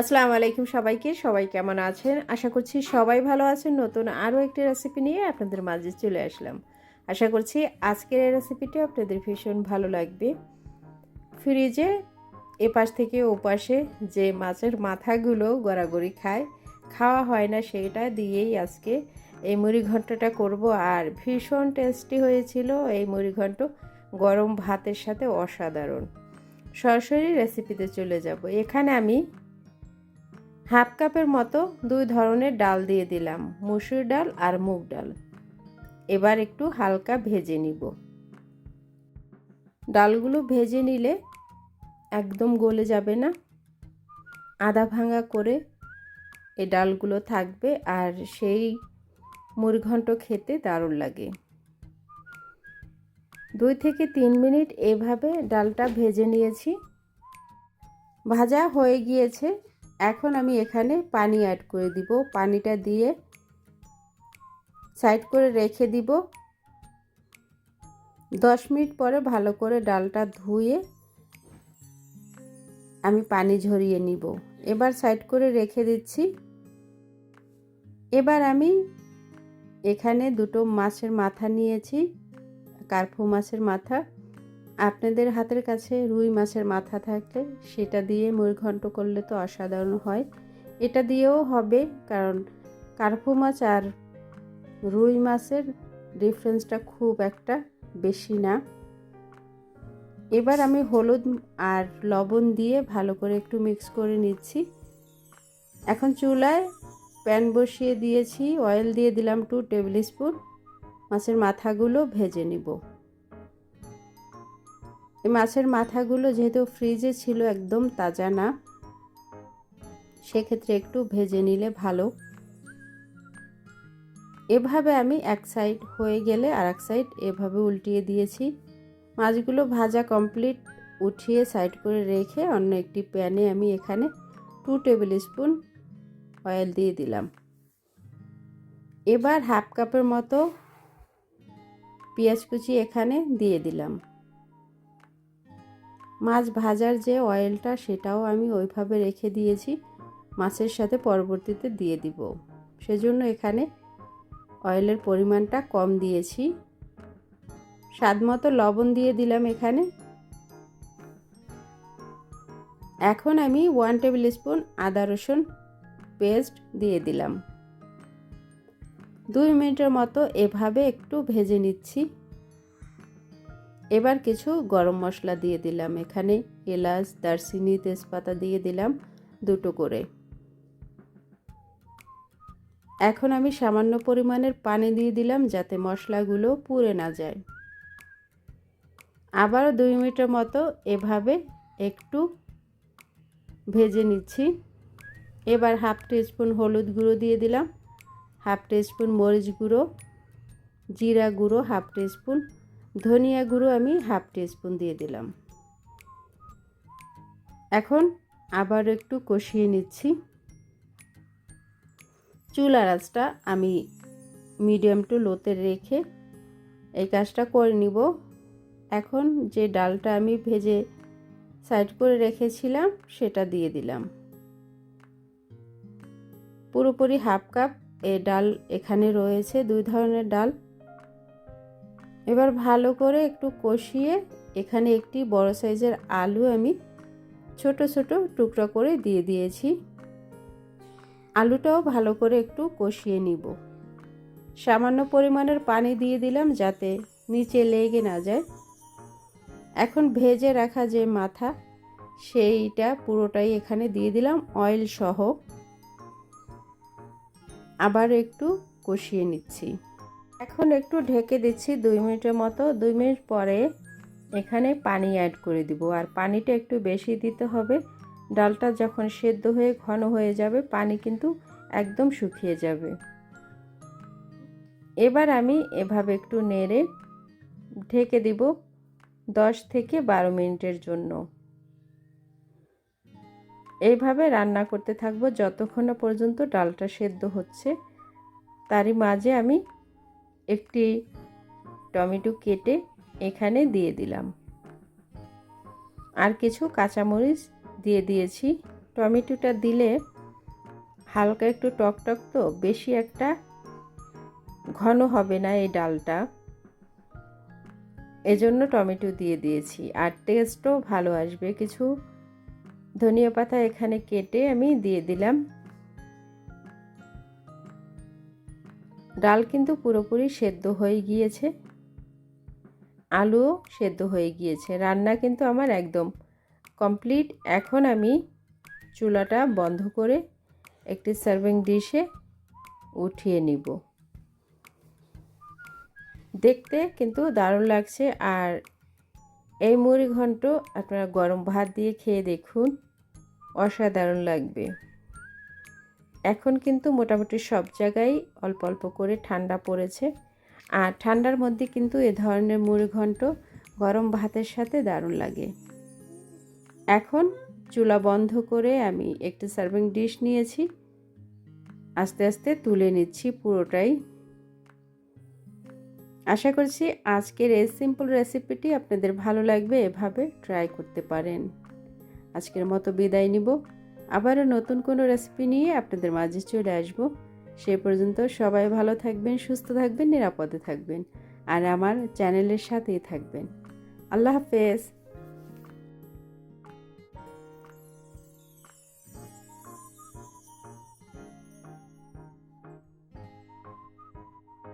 আসসালামু আলাইকুম সবাইকে, সবাই কেমন আছেন? আশা করছি সবাই ভালো আছেন। নতুন আরও একটি রেসিপি নিয়ে আপনাদের মাঝে চলে আসলাম। আশা করছি আজকের এই রেসিপিটি আপনাদের ভীষণ ভালো লাগবে। ফ্রিজে এপাশ থেকে ওপাশে যে মাছের মাথাগুলো গড়াগড়ি খায়, খাওয়া হয় না সেটা দিয়েই আজকে এই মুড়ি ঘন্টটা করব। আর ভীষণ টেস্টি হয়েছিল এই মুড়ি ঘন্ট গরম ভাতের সাথে অসাধারণ। সরাসরি রেসিপিতে চলে যাব। এখানে আমি হাফ কাপের মতো দুই ধরনের ডাল দিয়ে দিলাম, মুসুর ডাল আর মুগ ডাল। এবার একটু হালকা ভেজে নিব। ডালগুলো ভেজে নিলে একদম গলে যাবে না। আধা ভাঙা করে এই ডালগুলো থাকবে আর সেই মুড়িঘণ্ট খেতে দারুণ লাগে। দুই থেকে তিন মিনিট এভাবে ডালটা ভেজে নিয়েছি। ভাজা হয়ে গিয়েছে। এখন আমি এখানে পানি অ্যাড করে দিব। পানিটা দিয়ে সাইড করে রেখে দিব। দশ মিনিট পরে ভালো করে ডালটা ধুয়ে আমি পানি ঝরিয়ে নিব। এবার সাইড করে রেখে দিচ্ছি। এবার আমি এখানে দুটো মাছের মাথা নিয়েছি। কার্ফু মাছের মাথা। আপনাদের হাতের কাছে রুই মাছের মাথা থাকলে সেটা দিয়ে মুড়ঘণ্ট করলে তো অসাধারণ হয়। এটা দিয়েও হবে কারণ কার্পু মাছ আর রুই মাছের ডিফারেন্সটা খুব একটা বেশি না। এবার আমি হলুদ আর লবণ দিয়ে ভালো করে একটু মিক্স করে নিচ্ছি। এখন চুলায় প্যান বসিয়ে দিয়েছি অয়েল দিয়ে দিলাম টু টেবিল স্পুন মাছের মাথাগুলো ভেজে নিব। মাছের মাথাগুলো যেহেতু ফ্রিজে ছিল একদম তাজা না, সেক্ষেত্রে একটু ভেজে নিলে ভালো। এভাবে আমি এক সাইড হয়ে গেলে আর এক সাইড এভাবে উল্টিয়ে দিয়েছি। মাছগুলো ভাজা কমপ্লিট উঠিয়ে সাইড করে রেখে অন্য একটি প্যানে আমি এখানে টু টেবিল স্পুন অয়েল দিয়ে দিলাম। এবার হাফ কাপের মতো পেঁয়াজ কুচি এখানে দিয়ে দিলাম। মাছ ভাজার যে অয়েলটা সেটাও আমি ওইভাবে রেখে দিয়েছি। মাছের সাথে পরবর্তীতে দিয়ে দিব। সেজন্য এখানে অয়েলের পরিমাণটা কম দিয়েছি। স্বাদ মতো লবণ দিয়ে দিলাম এখানে। এখন আমি ওয়ান টেবিল স্পুন আদা রসুন পেস্ট দিয়ে দিলাম। দুই মিনিটের মতো এভাবে একটু ভেজে নিচ্ছি। এবার কিছু গরম মশলা দিয়ে দিলাম। এখানে এলাচ, দারচিনি, তেজপাতা দিয়ে দিলাম দুটো করে। এখন আমি সামান্য পরিমাণের পানি দিয়ে দিলাম যাতে মশলাগুলো পুড়ে না যায়। আবারও দুই মিনিটের মতো এভাবে একটু ভেজে নিচ্ছি। এবার হাফ স্পুন হলুদ গুঁড়ো দিয়ে দিলাম। হাফ স্পুন মরিচ গুঁড়ো, জিরা গুঁড়ো, হাফ স্পুন ধনিয়া গুঁড়ো আমি হাফ স্পুন দিয়ে দিলাম। এখন আবার একটু কষিয়ে নিচ্ছি। চুলা আঁচটা আমি মিডিয়াম টু লোতে রেখে এই কাজটা করে নিব। এখন যে ডালটা আমি ভেজে সাইড করে রেখেছিলাম, সেটা দিয়ে দিলাম। পুরোপুরি হাফ কাপ এ ডাল এখানে রয়েছে, দুই ধরনের ডাল। এবার ভালো করে একটু কষিয়ে এখানে একটি বড় সাইজের আলু আমি ছোট ছোট টুকরা করে দিয়ে দিয়েছি। আলুটাও ভালো করে একটু কষিয়ে নিব। সামান্য পরিমাণের পানি দিয়ে দিলাম যাতে নিচে লেগে না যায়। এখন ভেজে রাখা যে মাথা, সেইটা পুরোটাই এখানে দিয়ে দিলাম অয়েল সহ। আবার একটু কষিয়ে নিচ্ছি। এখন একটু ঢেকে দিচ্ছি দুই মিনিটের মতো। দুই মিনিট পরে এখানে পানি অ্যাড করে দিব। আর পানিটা একটু বেশি দিতে হবে। ডালটা যখন সেদ্ধ হয়ে ঘন হয়ে যাবে, পানি কিন্তু একদম শুকিয়ে যাবে। এবার আমি এভাবে একটু নেড়ে ঢেকে দিব দশ থেকে বারো মিনিটের জন্য। এইভাবে রান্না করতে থাকব যতক্ষণ না পর্যন্ত ডালটা সেদ্ধ হচ্ছে। তারই মাঝে আমি একটি টমেটো কেটে এখানে দিয়ে দিলাম। আর কিছু কাঁচামরিচ দিয়ে দিয়েছি। টমেটোটা দিলে হালকা একটু টক টক তো, বেশি একটা ঘন হবে না এই ডালটা। এজন্য টমেটো দিয়ে দিয়েছি। আর টেস্টও ভালো আসবে। কিছু ধনিয়া পাতা এখানে কেটে আমি দিয়ে দিলাম। ডাল কিন্তু পুরোপুরি সেদ্ধ হয়ে গিয়েছে। আলুও সেদ্ধ হয়ে গিয়েছে। রান্না কিন্তু আমার একদম কমপ্লিট। এখন আমি চুলাটা বন্ধ করে একটি সার্ভিং ডিশে উঠিয়ে নিব। দেখতে কিন্তু দারুণ লাগছে। আর এই মুড়ি ঘন্ট আপনারা গরম ভাত দিয়ে খেয়ে দেখুন। অসাধারণ লাগবে। এখন কিন্তু মোটামুটি সব জায়গায় অল্প অল্প করে ঠান্ডা পড়েছে। আর ঠান্ডার মধ্যে কিন্তু এ ধরনের মুড়ি ঘন্ট গরম ভাতের সাথে দারুণ লাগে। এখন চুলা বন্ধ করে আমি একটি সার্ভিং ডিশ নিয়েছি। আস্তে আস্তে তুলে নিচ্ছি পুরোটাই। আশা করছি আজকের এই সিম্পল রেসিপিটি আপনাদের ভালো লাগবে, এভাবে ট্রাই করতে পারেন। আজকের মতো বিদায় নিব। আবারও নতুন কোনো রেসিপি নিয়ে আপনাদের মাঝে চলে আসব। সে পর্যন্ত সবাই ভালো থাকবেন, সুস্থ থাকবেন, নিরাপদে থাকবেন। আর আমার চ্যানেলের সাথেই থাকবেন। আল্লাহ হাফেজ।